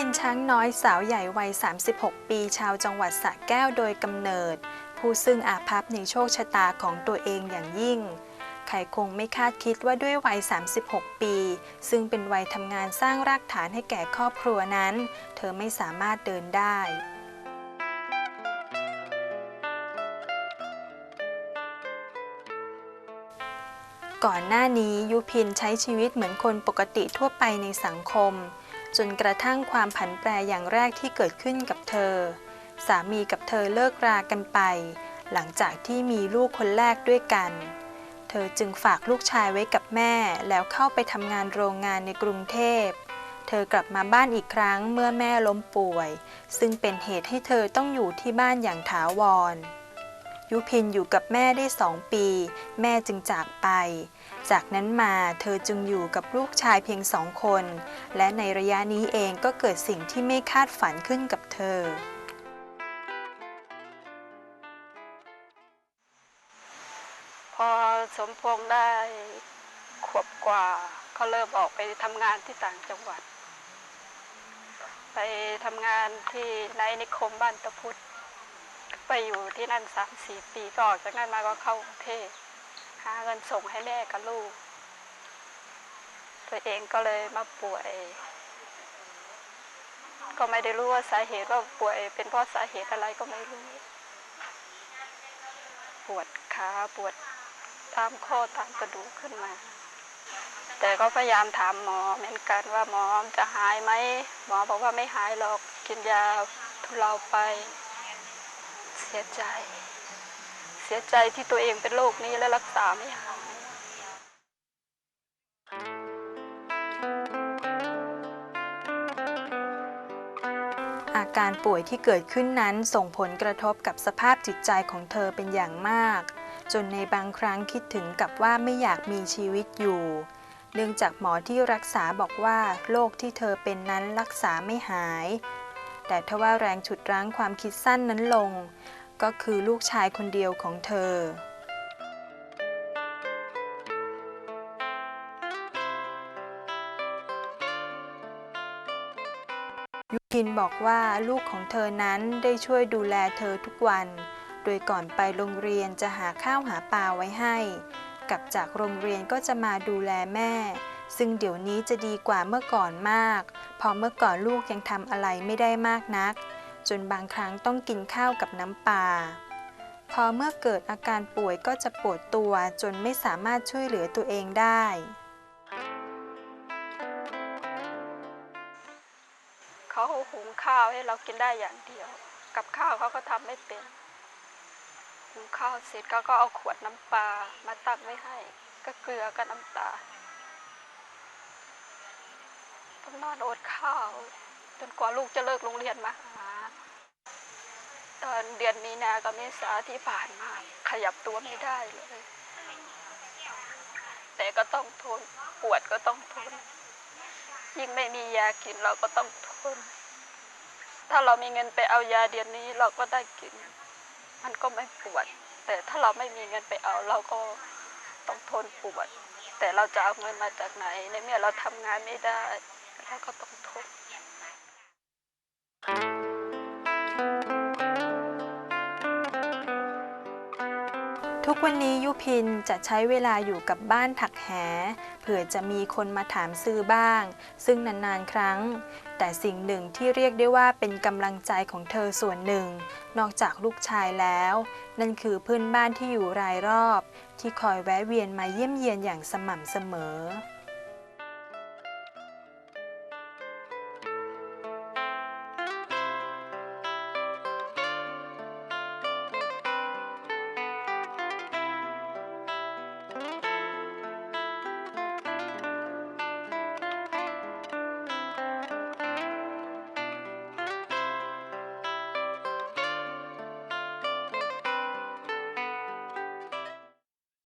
พินช้างน้อยสาวใหญ่วัย 36 ปีชาวจังหวัดสระแก้วโดยกำเนิด ผู้ซึ่งอาภัพในโชคชะตาของตัวเองอย่างยิ่ง ใครคงไม่คาดคิดว่าด้วยวัย 36 ปี ซึ่งเป็นวัยทำงานสร้างรากฐานให้แก่ครอบครัวนั้น เธอไม่สามารถเดินได้ก่อนหน้านี้ยุพินใช้ชีวิตเหมือนคนปกติทั่วไปในสังคม จนกระทั่งความผันแปรอย่างแรกที่เกิดขึ้นกับเธอ สามีกับเธอเลิกรากันไป หลังจากที่มีลูกคนแรกด้วยกัน เธอจึงฝากลูกชายไว้กับแม่แล้วเข้าไปทำงานโรงงานในกรุงเทพ เธอกลับมาบ้านอีกครั้งเมื่อแม่ล้มป่วย ซึ่งเป็นเหตุให้เธอต้องอยู่ที่บ้านอย่างถาวร ยุพินอยู่กับแม่ได้สองปี แม่จึงจากไป จากนั้นมาเธอจึงอยู่กับลูกชายเพียงสองคน และในระยะนี้เองก็เกิดสิ่งที่ไม่คาดฝันขึ้นกับเธอ พอสมพงษ์ได้ขวบกว่าเขาเริ่มออกไปทำงานที่ต่างจังหวัด ไปทำงานที่ในนิคมบ้านตะพุธ ไปอยู่ที่นั่นสามสี่ปีก็ออกจากนั้นมาก็เข้ากรุงเทพหาเงินส่งให้แม่กับลูก ตัวเองก็เลยมาป่วย ก็ไม่ได้รู้ว่าสาเหตุว่าป่วย เป็นเพราะสาเหตุอะไรก็ไม่รู้ ปวดขาปวดตามข้อตามกระดูกขึ้นมา แต่ก็พยายามถามหมอเหมือนกันว่าหมอจะหายไหมหมอบอกว่าไม่หายหรอกกินยาทุเลาไป เสียใจ เสียใจที่ตัวเองเป็นโรคนี้และรักษาไม่หายอาการป่วยที่เกิดขึ้นนั้นส่งผลกระทบกับสภาพจิตใจของเธอเป็นอย่างมาก จนในบางครั้งคิดถึงกับว่าไม่อยากมีชีวิตอยู่ เนื่องจากหมอที่รักษาบอกว่าโรคที่เธอเป็นนั้นรักษาไม่หาย แต่ทว่าแรงฉุดรั้งความคิดสั้นนั้นลง ก็คือลูกชายคนเดียวของเธอยุพินบอกว่าลูกของเธอนั้นได้ช่วยดูแลเธอทุกวัน โดยก่อนไปโรงเรียนจะหาข้าวหาปลาไว้ให้ กลับจากโรงเรียนก็จะมาดูแลแม่ ซึ่งเดี๋ยวนี้จะดีกว่าเมื่อก่อนมากพราะเมื่อก่อนลูกยังทำอะไรไม่ได้มากนัก จนบางครั้งต้องกินข้าวกับน้ำปลา พอเมื่อเกิดอาการป่วยก็จะปวดตัวจนไม่สามารถช่วยเหลือตัวเองได้ เขาหุงข้าวให้เรากินได้อย่างเดียว กับข้าวเขาก็ทำไม่เป็น หุงข้าวเสร็จเขาก็เอาขวดน้ำปลามาตักไว้ให้ ก็เกลือกับน้ำตา ต้องนอนอดข้าวจนกว่าลูกจะเลิกโรงเรียนมาหา ตอนเดือนมีนากับเมษาที่ผ่านมา ขยับตัวไม่ได้เลย แต่ก็ต้องทนปวดก็ต้องทน ยิ่งไม่มียากินเราก็ต้องทน ถ้าเรามีเงินไปเอายาเดือนนี้เราก็ได้กิน มันก็ไม่ปวด แต่ถ้าเราไม่มีเงินไปเอาเราก็ต้องทนปวด แต่เราจะเอาเงินมาจากไหน ในเมื่อเราทำงานไม่ได้ เราก็ต้องทนทุกวันนี้ยุพินจะใช้เวลาอยู่กับบ้านถักแหเผื่อจะมีคนมาถามซื้อบ้าง ซึ่งนานๆครั้ง แต่สิ่งหนึ่งที่เรียกได้ว่าเป็นกำลังใจของเธอส่วนหนึ่ง นอกจากลูกชายแล้ว นั่นคือเพื่อนบ้านที่อยู่รายรอบ ที่คอยแวะเวียนมาเยี่ยมเยียนอย่างสม่ำเสมอ